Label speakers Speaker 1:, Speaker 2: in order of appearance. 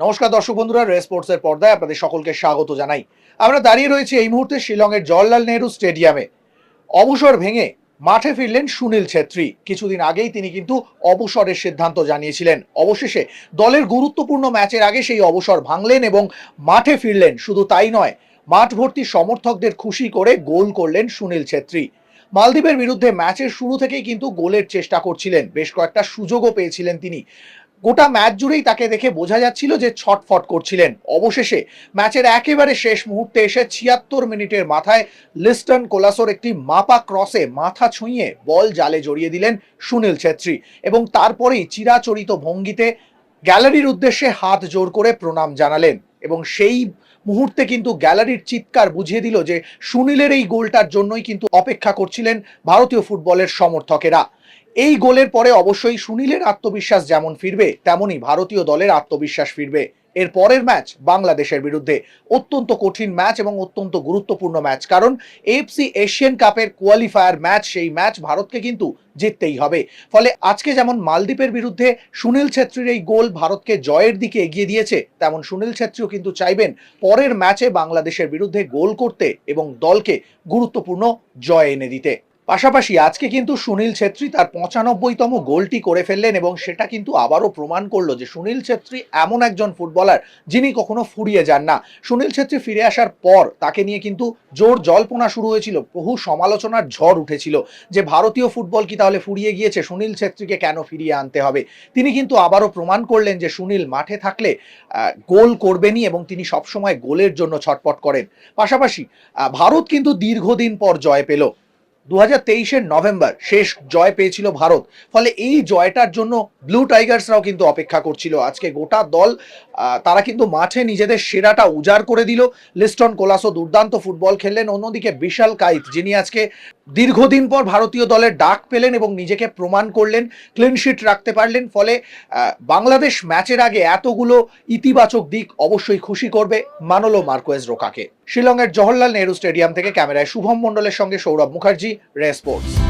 Speaker 1: নমস্কার দর্শক বন্ধুরা রে স্পোর্টসের পর্দায় আপনাদের সকলকে স্বাগত জানাই। আমরা দাঁড়িয়ে রয়েছি এই মুহূর্তে শিলংয়ের জওয়াহরলাল নেহরু স্টেডিয়ামে। অবসর ভেঙে মাঠে ফিরলেন সুনীল ছেত্রী। কিছুদিন আগেই তিনি কিন্তু অবসরের সিদ্ধান্ত জানিয়েছিলেন। অবশেষে দলের গুরুত্বপূর্ণ ম্যাচের আগে সেই অবসর ভাঙলেন এবং মাঠে ফিরলেন। শুধু তাই নয় মাঠ ভর্তি সমর্থকদের খুশি করে গোল করলেন সুনীল ছেত্রী। মালদ্বীপের বিরুদ্ধে ম্যাচের শুরু থেকেই কিন্তু গোলের চেষ্টা করছিলেন। বেশ কয়েকটা সুযোগও পেয়েছিলেন তিনি। গোটা ম্যাচ জুড়েই তাকে দেখে বোঝা যাচ্ছিল যে ছটফট করছিলেন। অবশেষে ম্যাচের একেবারে শেষ মুহূর্তে এসে ছিয়াত্তর মিনিটের মাথায় লিস্টন কোলাসোর একটি মাপা ক্রসে মাথা ছুঁয়ে বল জালে জড়িয়ে দিলেন সুনীল ছেত্রী এবং তারপরেই চিরাচরিত ভঙ্গিতে গ্যালারির উদ্দেশ্যে হাত জোর করে প্রণাম জানালেন। এবং সেই মুহূর্তে কিন্তু গ্যালারির চিৎকার বুঝিয়ে দিল যে সুনীলের এই গোলটার জন্যই কিন্তু অপেক্ষা করছিলেন ভারতীয় ফুটবলের সমর্থকেরা। এই গোলের পরে অবশ্যই সুনীলের আত্মবিশ্বাস যেমন ফিরবে তেমনই ভারতীয় দলের আত্মবিশ্বাস ফিরবে। এর পরের ম্যাচ বাংলাদেশের বিরুদ্ধে। অত্যন্ত কঠিন ম্যাচ এবং অত্যন্ত গুরুত্বপূর্ণ ম্যাচ। কারণ এফসি এশিয়ান কাপের কোয়ালিফায়ার ম্যাচ, সেই ম্যাচ ভারতকে কিন্তু জিততেই হবে। ফলে আজকে যেমন মালদ্বীপের বিরুদ্ধে সুনীল ছেত্রীর এই গোল ভারতকে জয়ের দিকে এগিয়ে দিয়েছে, তেমন সুনীল ছেত্রীও কিন্তু চাইবেন পরের ম্যাচে বাংলাদেশের বিরুদ্ধে গোল করতে এবং দলকে গুরুত্বপূর্ণ জয় এনে দিতে। পাশাপাশি আজকে কিন্তু সুনীল ছেত্রী তার পঁচানব্বইতম গোলটি করে ফেললেন এবং সেটা কিন্তু আবারও প্রমাণ করল যে সুনীল ছেত্রী এমন একজন ফুটবলার যিনি কখনো ফুরিয়ে যান না। সুনীল ছেত্রী ফিরে আসার পর তাকে নিয়ে কিন্তু জোর জল্পনা শুরু হয়েছিল, বহু সমালোচনার ঝড় উঠেছিল যে ভারতীয় ফুটবল কি তাহলে ফুরিয়ে গিয়েছে, সুনীল ছেত্রীকে কেন ফিরিয়ে আনতে হবে? তিনি কিন্তু আবারও প্রমাণ করলেন যে সুনীল মাঠে থাকলে গোল করবেনই এবং তিনি সবসময় গোলের জন্য ছটপট করেন। পাশাপাশি ভারত কিন্তু দীর্ঘদিন পর জয় পেল। দু হাজার নভেম্বর শেষ জয় পেয়েছিল ভারত। ফলে এই জয়টার জন্য ব্লু টাইগার্সরাও কিন্তু অপেক্ষা করছিল। আজকে গোটা দল তারা কিন্তু মাঠে নিজেদের সেরাটা উজাড় করে দিল। লিস্টন কোলাসো দুর্দান্ত ফুটবল খেললেন। অন্যদিকে বিশাল কাইত, যিনি আজকে দীর্ঘদিন পর ভারতীয় দলের ডাক পেলেন এবং নিজেকে প্রমাণ করলেন ক্লিনশিট রাখতে পারলেন, ফলে বাংলাদেশ ম্যাচের আগে এতগুলো ইতিবাচক দিক অবশ্যই খুশি করবে মানলো মার্কোয়েজ রোকাকে। শিলংয়ের জওহরলাল নেহরু স্টেডিয়াম থেকে ক্যামেরায় শুভম মণ্ডলের সঙ্গে সৌরভ মুখার্জি রে স্পোর্টস।